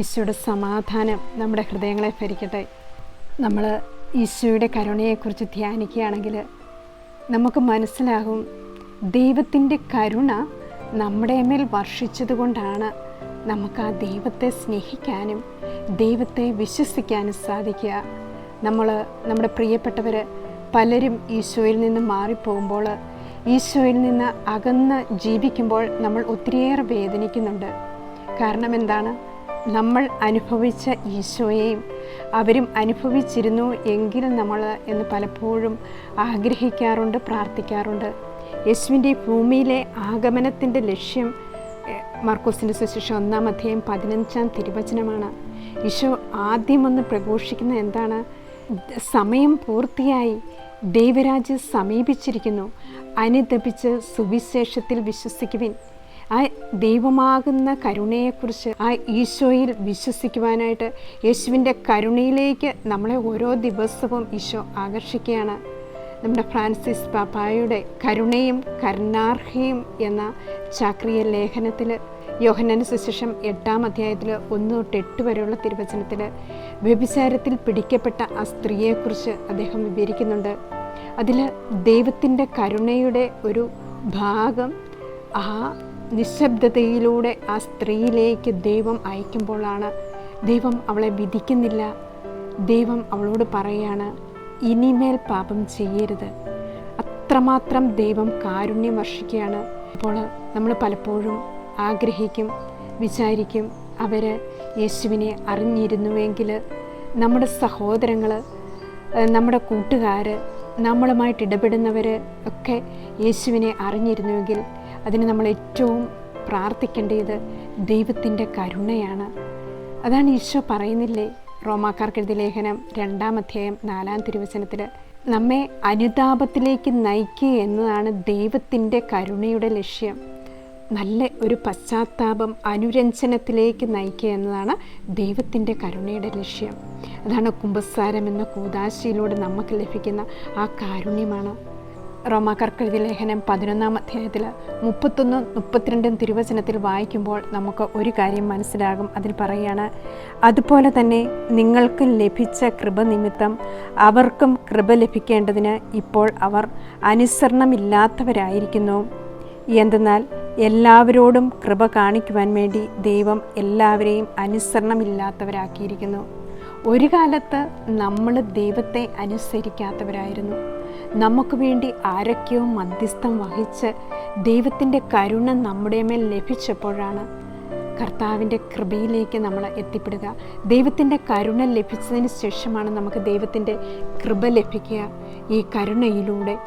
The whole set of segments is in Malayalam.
ഈശോയുടെ സമാധാനം നമ്മുടെ ഹൃദയങ്ങളെ ഭരിക്കട്ടെ. നമ്മൾ ഈശോയുടെ കരുണയെക്കുറിച്ച് ധ്യാനിക്കുകയാണെങ്കിൽ നമുക്ക് മനസ്സിലാകും ദൈവത്തിന്റെ കരുണ നമ്മുടെ മേൽ വർഷിച്ചതുകൊണ്ടാണ് നമുക്ക് ആ ദൈവത്തെ സ്നേഹിക്കാനും ദൈവത്തെ വിശ്വസിക്കാനും സാധിക്കുക. നമ്മൾ നമ്മുടെ പ്രിയപ്പെട്ടവർ പലരും ഈശോയിൽ നിന്ന് മാറിപ്പോകുമ്പോൾ ഈശോയിൽ നിന്ന് അകന്ന് ജീവിക്കുമ്പോൾ നമ്മൾ ഒത്തിരിയേറെ വേദനിക്കുന്നുണ്ട്. കാരണം എന്താണ്? നമ്മൾ അനുഭവിച്ച ഈശോയെയും അവരും അനുഭവിച്ചിരുന്നു എങ്കിൽ നമ്മൾ എന്ന് പലപ്പോഴും ആഗ്രഹിക്കാറുണ്ട് പ്രാർത്ഥിക്കാറുണ്ട്. യേശുവിന്റെ ഭൂമിയിലെ ആഗമനത്തിന്റെ ലക്ഷ്യം മർക്കോസിന്റെ സുശേഷം ഒന്നാം അധ്യായം പതിനഞ്ചാം തിരുവചനമാണ്. ഈശോ ആദ്യമൊന്ന് പ്രഘോഷിക്കുന്ന എന്താണ്? സമയം പൂർത്തിയായി. ദൈവരാജ്യം സമീപിച്ചിരിക്കുന്നു. അനുദപിച്ച് സുവിശേഷത്തിൽ വിശ്വസിക്കുവിൻ. ആ ദൈവമാകുന്ന കരുണയെക്കുറിച്ച് ആ ഈശോയിൽ വിശ്വസിക്കുവാനായിട്ട് യേശുവിന്റെ കരുണയിലേക്ക് നമ്മളെ ഓരോ ദിവസവും ഈശോ ആകർഷിക്കുകയാണ്. നമ്മുടെ ഫ്രാൻസിസ് പാപ്പായുടെ കരുണയും കരുണാർഹയും എന്ന ചാക്രിയ ലേഖനത്തിൽ യോഹനന് സുശേഷം എട്ടാം അധ്യായത്തിൽ ഒന്ന് തൊട്ട് എട്ട് വരെയുള്ള തിരുവചനത്തിൽ വ്യഭിചാരത്തിൽ പിടിക്കപ്പെട്ട ആ സ്ത്രീയെക്കുറിച്ച് അദ്ദേഹം വിവരിക്കുന്നുണ്ട്. അതിൽ ദൈവത്തിന്റെ കരുണയുടെ ഒരു ഭാഗം ആ നിശബ്ദതയിലൂടെ ആ സ്ത്രീയിലേക്ക് ദൈവം അയക്കുമ്പോഴാണ് ദൈവം അവളെ വിധിക്കുന്നില്ല. ദൈവം അവളോട് പറയാണ് ഇനിമേൽ പാപം ചെയ്യരുത്. അത്രമാത്രം ദൈവം കാരുണ്യം വർഷിക്കുകയാണ്. അപ്പോൾ നമ്മൾ പലപ്പോഴും ആഗ്രഹിക്കും വിചാരിക്കും അവർ യേശുവിനെ അറിഞ്ഞിരുന്നുവെങ്കിൽ നമ്മുടെ സഹോദരങ്ങൾ നമ്മുടെ കൂട്ടുകാർ നമ്മളുമായിട്ട് ഇടപെടുന്നവർ ഒക്കെ യേശുവിനെ അറിഞ്ഞിരുന്നുവെങ്കിൽ അതിന് നമ്മൾ ഏറ്റവും പ്രാർത്ഥിക്കേണ്ടത് ദൈവത്തിന്റെ കരുണയാണ്. അതാണ് ഈശോ പറയുന്നില്ലേ റോമാക്കാർക്ക് എഴുതിയ ലേഖനം രണ്ടാം അധ്യായം നാലാം തിരുവചനത്തിൽ നമ്മെ അനുതാപത്തിലേക്ക് നയിക്കുക എന്നതാണ് ദൈവത്തിന്റെ കരുണയുടെ ലക്ഷ്യം. നല്ല ഒരു പശ്ചാത്താപം അനുരഞ്ജനത്തിലേക്ക് നയിക്കുക എന്നതാണ് ദൈവത്തിന്റെ കരുണയുടെ ലക്ഷ്യം. അതാണ് കുംഭസാരം എന്ന കൂതാശയിലൂടെ നമുക്ക് ലഭിക്കുന്ന ആ കാരുണ്യമാണ്. റോമാക്കർക്കെഴുതിയ ലേഖനം പതിനൊന്നാം അധ്യായത്തിൽ മുപ്പത്തൊന്നും മുപ്പത്തിരണ്ടും തിരുവചനത്തിൽ വായിക്കുമ്പോൾ നമുക്ക് ഒരു കാര്യം മനസ്സിലാകും. അതിൽ പറയുകയാണ് അതുപോലെ തന്നെ നിങ്ങൾക്ക് ലഭിച്ച കൃപ നിമിത്തം അവർക്കും കൃപ ലഭിക്കേണ്ടതിന് ഇപ്പോൾ അവർ അനുസരണമില്ലാത്തവരായിരിക്കുന്നു. എന്തെന്നാൽ എല്ലാവരോടും കൃപ കാണിക്കുവാൻ വേണ്ടി ദൈവം എല്ലാവരെയും അനുസരണമില്ലാത്തവരാക്കിയിരിക്കുന്നു. ഒരു കാലത്ത് നമ്മൾ ദൈവത്തെ അനുസരിക്കാത്തവരായിരുന്നു. നമുക്ക് വേണ്ടി ആരൊക്കെയോ മധ്യസ്ഥം വഹിച്ച് ദൈവത്തിന്റെ കരുണ നമ്മുടെ മേൽ ലഭിച്ചപ്പോഴാണ് കർത്താവിന്റെ കൃപയിലേക്ക് നമ്മൾ എത്തിപ്പെടുക. ദൈവത്തിന്റെ കരുണ ലഭിച്ചതിന് ശേഷമാണ് നമുക്ക് ദൈവത്തിന്റെ കൃപ ലഭിക്കുക. ഈ കരുണയിലൂടെ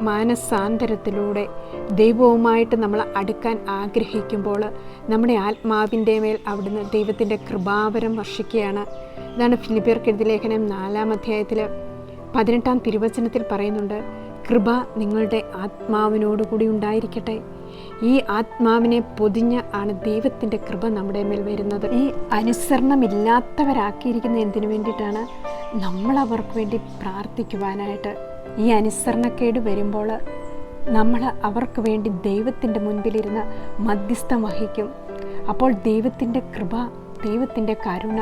മാനസാന്തരത്തിലൂടെ ദൈവവുമായിട്ട് നമ്മൾ അടുക്കാൻ ആഗ്രഹിക്കുമ്പോൾ നമ്മുടെ ആത്മാവിന്റെ മേൽ അവിടുന്ന് ദൈവത്തിന്റെ കൃപാവരം വർഷിക്കുകയാണ്. ഇതാണ് ഫിലിപ്പിയർ ലേഖനം നാലാം അധ്യായത്തിൽ പതിനെട്ടാം തിരുവചനത്തിൽ പറയുന്നുണ്ട് കൃപ നിങ്ങളുടെ ആത്മാവിനോടുകൂടി ഉണ്ടായിരിക്കട്ടെ. ഈ ആത്മാവിനെ പൊതിഞ്ഞ് ആണ് ദൈവത്തിന്റെ കൃപ നമ്മുടെ മേൽ വരുന്നത്. ഈ അനുസരണമില്ലാത്തവരാക്കിയിരിക്കുന്ന എന്തിനു വേണ്ടിയിട്ടാണ് നമ്മൾ അവർക്ക് വേണ്ടി പ്രാർത്ഥിക്കുവാനായിട്ട് ഈ അനുസരണക്കേട് വരുമ്പോൾ നമ്മൾ അവർക്ക് വേണ്ടി ദൈവത്തിന്റെ മുൻപിലിരുന്ന് മധ്യസ്ഥം വഹിക്കും. അപ്പോൾ ദൈവത്തിന്റെ കൃപ ദൈവത്തിന്റെ കരുണ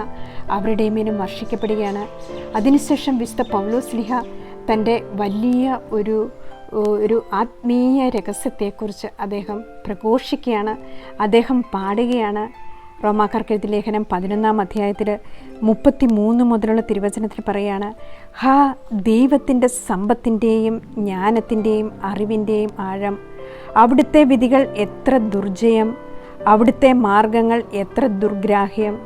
അവരുടെ മേലും വർഷിക്കപ്പെടുകയാണ്. അതിനുശേഷം വിശുദ്ധ പൗലോസ്ലിഹ തന്റെ വലിയ ഒരു ഒരു ആത്മീയ രഹസ്യത്തെക്കുറിച്ച് അദ്ദേഹം പ്രഘോഷിക്കുകയാണ്. അദ്ദേഹം പാടുകയാണ്. റോമാക്കാർക്കെഴുതി ലേഖനം പതിനൊന്നാം അധ്യായത്തിൽ മുപ്പത്തി മൂന്ന് മുതലുള്ള തിരുവചനത്തിൽ പറയാണ് ഹാ ദൈവത്തിന്റെ സമ്പത്തിന്റെയും ജ്ഞാനത്തിന്റെയും അറിവിന്റെയും ആഴം. അവിടുത്തെ വിധികൾ എത്ര ദുർജയം അവിടുത്തെ മാർഗങ്ങൾ എത്ര ദുർഗ്രാഹ്യം?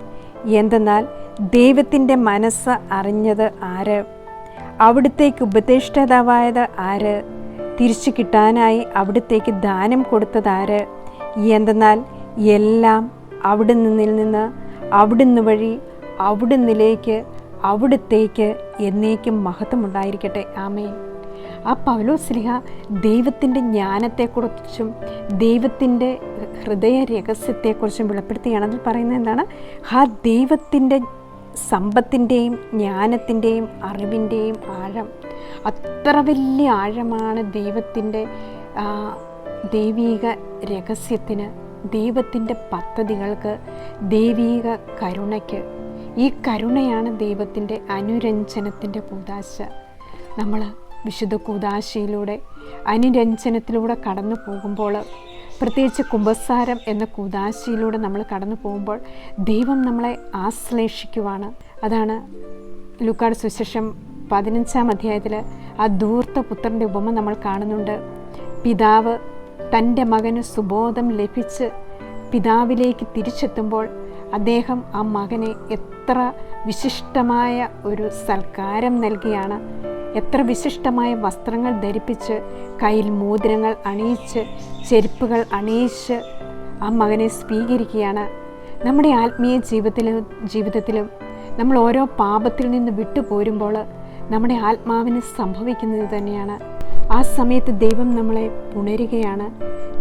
എന്തെന്നാൽ ദൈവത്തിന്റെ മനസ്സ് അറിഞ്ഞത് ആര്? അവിടുത്തേക്ക് ഉപദേഷ്ടാവായത് ആര്? തിരിച്ചു കിട്ടാനായി അവിടുത്തേക്ക് ദാനം കൊടുത്തത് ആര്? എന്തെന്നാൽ എല്ലാം അവിടെ നിന്നിൽ നിന്ന് അവിടുന്ന് വഴി അവിടുന്നിലേക്ക് അവിടുത്തേക്ക് എന്നേക്കും മഹത്വമുണ്ടായിരിക്കട്ടെ. ആമേൻ. ആ പൗലോസ്ലിഹ ദൈവത്തിന്റെ ജ്ഞാനത്തെക്കുറിച്ചും ദൈവത്തിന്റെ ഹൃദയ രഹസ്യത്തെക്കുറിച്ചും വെളിപ്പെടുത്തുകയാണ്. അതിൽ പറയുന്നത് എന്താണ്? ആ ദൈവത്തിന്റെ സമ്പത്തിന്റെയും ജ്ഞാനത്തിന്റെയും അറിവിന്റെയും ആഴം. അത്ര വലിയ ആഴമാണ് ദൈവത്തിന്റെ ദൈവീക രഹസ്യത്തിന് ദൈവത്തിന്റെ പദ്ധതികൾക്ക് ദൈവീക കരുണയ്ക്ക്. ഈ കരുണയാണ് ദൈവത്തിന്റെ അനുരഞ്ജനത്തിന്റെ കൂതാശ. നമ്മൾ വിശുദ്ധ കൂതാശയിലൂടെ അനുരഞ്ജനത്തിലൂടെ കടന്നു പോകുമ്പോൾ പ്രത്യേകിച്ച് കുംഭസാരം എന്ന കൂതാശയിലൂടെ നമ്മൾ കടന്നു പോകുമ്പോൾ ദൈവം നമ്മളെ ആശ്ലേഷിക്കുവാണ്. അതാണ് ലുക്കാട് സുശേഷം പതിനഞ്ചാം അധ്യായത്തിൽ ആ ധൂർത്ത പുത്രന്റെ ഉപമ നമ്മൾ കാണുന്നുണ്ട്. പിതാവ് തന്റെ മകന് സുബോധം ലഭിച്ച് പിതാവിലേക്ക് തിരിച്ചെത്തുമ്പോൾ അദ്ദേഹം ആ മകനെ എത്ര വിശിഷ്ടമായ ഒരു സൽക്കാരം നൽകിയാണ്. എത്ര വിശിഷ്ടമായ വസ്ത്രങ്ങൾ ധരിപ്പിച്ച് കയ്യിൽ മോതിരങ്ങൾ അണിയിച്ച് ചെരുപ്പുകൾ അണിയിച്ച് ആ മകനെ സ്വീകരിക്കുകയാണ് നമ്മുടെ ആത്മീയ ജീവിതത്തിലും ജീവിതത്തിലും. നമ്മൾ ഓരോ പാപത്തിൽ നിന്ന് വിട്ടുപോരുമ്പോൾ നമ്മുടെ ആത്മാവിന് സംഭവിക്കുന്നത് തന്നെയാണ്. ആ സമയത്ത് ദൈവം നമ്മളെ പുണരുകയാണ്.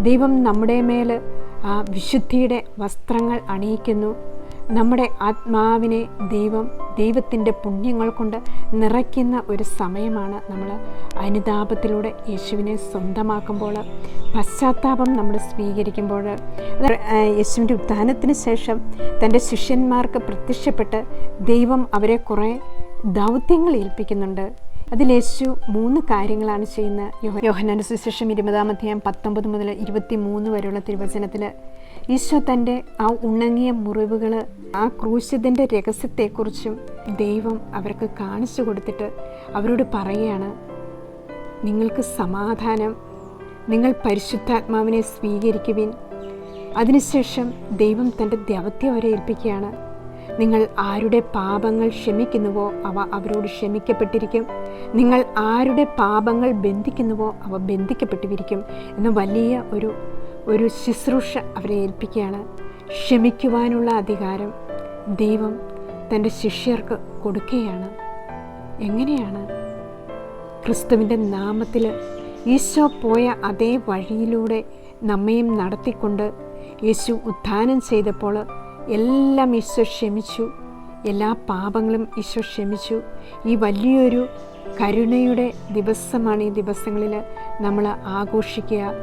ദൈവം നമ്മുടെ മേൽ ആ വിശുദ്ധിയുടെ വസ്ത്രങ്ങൾ അണിയിക്കുന്നു. നമ്മുടെ ആത്മാവിനെ ദൈവം ദൈവത്തിന്റെ പുണ്യങ്ങൾ കൊണ്ട് നിറയ്ക്കുന്ന ഒരു സമയമാണ് നമ്മൾ അനുതാപത്തിലൂടെ യേശുവിനെ സ്വന്തമാക്കുമ്പോൾ പശ്ചാത്താപം നമ്മൾ സ്വീകരിക്കുമ്പോൾ. യേശുവിന്റെ ഉത്ഥാനത്തിന് ശേഷം തന്റെ ശിഷ്യന്മാർക്ക് പ്രത്യക്ഷപ്പെട്ട് ദൈവം അവരെ കുറേ ദൗത്യങ്ങൾ ഏൽപ്പിക്കുന്നുണ്ട്. അതിൽ യേശു മൂന്ന് കാര്യങ്ങളാണ് ചെയ്യുന്നത്. യോഹനാന്റെ സുശേഷം ഇരുപതാം അധ്യായം പത്തൊമ്പത് മുതൽ ഇരുപത്തി മൂന്ന് വരെയുള്ള തിരുവചനത്തിൽ ഈശോ തന്റെ ആ ഉണങ്ങിയ മുറിവുകൾ ആ ക്രൂശിതന്റെ രഹസ്യത്തെക്കുറിച്ചും ദൈവം അവർക്ക് കാണിച്ചു കൊടുത്തിട്ട് അവരോട് പറയുകയാണ് നിങ്ങൾക്ക് സമാധാനം നിങ്ങൾ പരിശുദ്ധാത്മാവിനെ സ്വീകരിക്കുവിൻ. അതിനുശേഷം ദൈവം തന്റെ ദൗത്യം അവരെ ഏൽപ്പിക്കുകയാണ്. നിങ്ങൾ ആരുടെ പാപങ്ങൾ ക്ഷമിക്കുന്നുവോ അവ അവരോട് ക്ഷമിക്കപ്പെട്ടിരിക്കും. നിങ്ങൾ ആരുടെ പാപങ്ങൾ ബന്ധിക്കുന്നുവോ അവ ബന്ധിക്കപ്പെട്ടിരിക്കും എന്ന് വലിയ ഒരു ഒരു ശുശ്രൂഷ അവരെ ഏൽപ്പിക്കുകയാണ്. ക്ഷമിക്കുവാനുള്ള അധികാരം ദൈവം തന്റെ ശിഷ്യർക്ക് കൊടുക്കുകയാണ്. എങ്ങനെയാണ്? ക്രിസ്തുവിന്റെ നാമത്തിൽ ഈശോ പോയ അതേ വഴിയിലൂടെ നമ്മയും നടത്തിക്കൊണ്ട് യേശു ഉത്ഥാനം ചെയ്തപ്പോൾ എല്ലാം ഈശോ ക്ഷമിച്ചു. എല്ലാ പാപങ്ങളും ഈശോ ക്ഷമിച്ചു. ഈ വലിയൊരു കരുണയുടെ ദിവസമാണ് ഈ ദിവസങ്ങളിൽ നമ്മൾ ആഘോഷിക്കുക.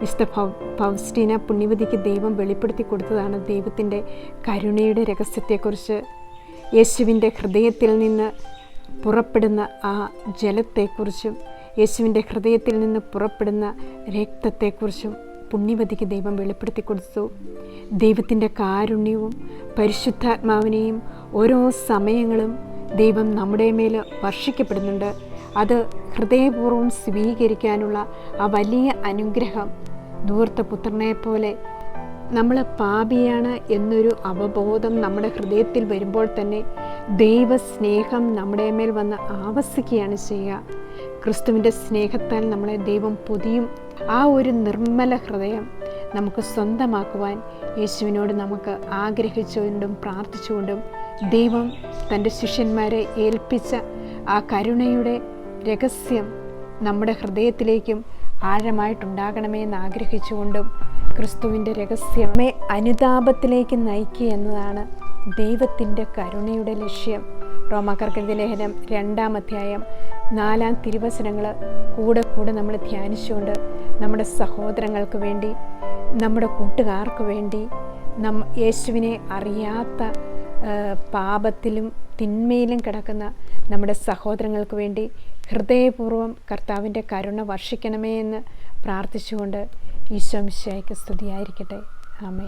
വിശുദ്ധ ഫൗ ഫൗസ്റ്റീന പുണ്യവതിക്ക് ദൈവം വെളിപ്പെടുത്തി കൊടുത്തതാണ് ദൈവത്തിന്റെ കരുണയുടെ രഹസ്യത്തെക്കുറിച്ച്. യേശുവിന്റെ ഹൃദയത്തിൽ നിന്ന് പുറപ്പെടുന്ന ആ ജലത്തെക്കുറിച്ചും യേശുവിന്റെ ഹൃദയത്തിൽ നിന്ന് പുറപ്പെടുന്ന രക്തത്തെക്കുറിച്ചും പുണ്യവതിക്ക് ദൈവം വെളിപ്പെടുത്തി കൊടുത്തു. ദൈവത്തിന്റെ കാരുണ്യവും പരിശുദ്ധാത്മാവിനെയും ഓരോ സമയങ്ങളും ദൈവം നമ്മുടെ മേൽ വർഷിക്കപ്പെടുന്നുണ്ട്. അത് ഹൃദയപൂർവം സ്വീകരിക്കാനുള്ള ആ വലിയ അനുഗ്രഹം ദൂർത്ത പുത്രനെ പോലെ നമ്മൾ പാപിയാണ് എന്നൊരു അവബോധം നമ്മുടെ ഹൃദയത്തിൽ വരുമ്പോൾ തന്നെ ദൈവസ്നേഹം നമ്മുടെ മേൽ വന്ന് ആവസിക്കുകയാണ് ചെയ്യുക. ക്രിസ്തുവിന്റെ സ്നേഹത്താൽ നമ്മളെ ദൈവം പൊതിയും. ആ ഒരു നിർമ്മല ഹൃദയം നമുക്ക് സ്വന്തമാക്കുവാൻ യേശുവിനോട് നമുക്ക് ആഗ്രഹിച്ചുകൊണ്ടും പ്രാർത്ഥിച്ചുകൊണ്ടും ദൈവം തന്റെ ശിഷ്യന്മാരെ ഏൽപ്പിച്ച ആ കരുണയുടെ രഹസ്യം നമ്മുടെ ഹൃദയത്തിലേക്കും ആഴമായിട്ടുണ്ടാകണമേ എന്ന് ആഗ്രഹിച്ചുകൊണ്ടും ക്രിസ്തുവിന്റെ രഹസ്യമേ അനുതാപത്തിലേക്ക് നയിക്കുക എന്നതാണ് ദൈവത്തിന്റെ കരുണയുടെ ലക്ഷ്യം. റോമാക്കർക്കെഴുതിയ ലേഖനം രണ്ടാം അധ്യായം നാലാം തിരുവചനങ്ങൾ കൂടെ കൂടെ നമ്മൾ ധ്യാനിച്ചുകൊണ്ട് നമ്മുടെ സഹോദരങ്ങൾക്ക് വേണ്ടി നമ്മുടെ കൂട്ടുകാർക്ക് വേണ്ടി നം യേശുവിനെ അറിയാത്ത പാപത്തിലും തിന്മയിലും കിടക്കുന്ന നമ്മുടെ സഹോദരങ്ങൾക്ക് വേണ്ടി ഹൃദയപൂർവം കർത്താവിന്റെ കരുണ വർഷിക്കണമേ എന്ന് പ്രാർത്ഥിച്ചുകൊണ്ട് ഈശോ മിശ്രയ്ക്ക് സ്തുതിയായിരിക്കട്ടെ. ആമേ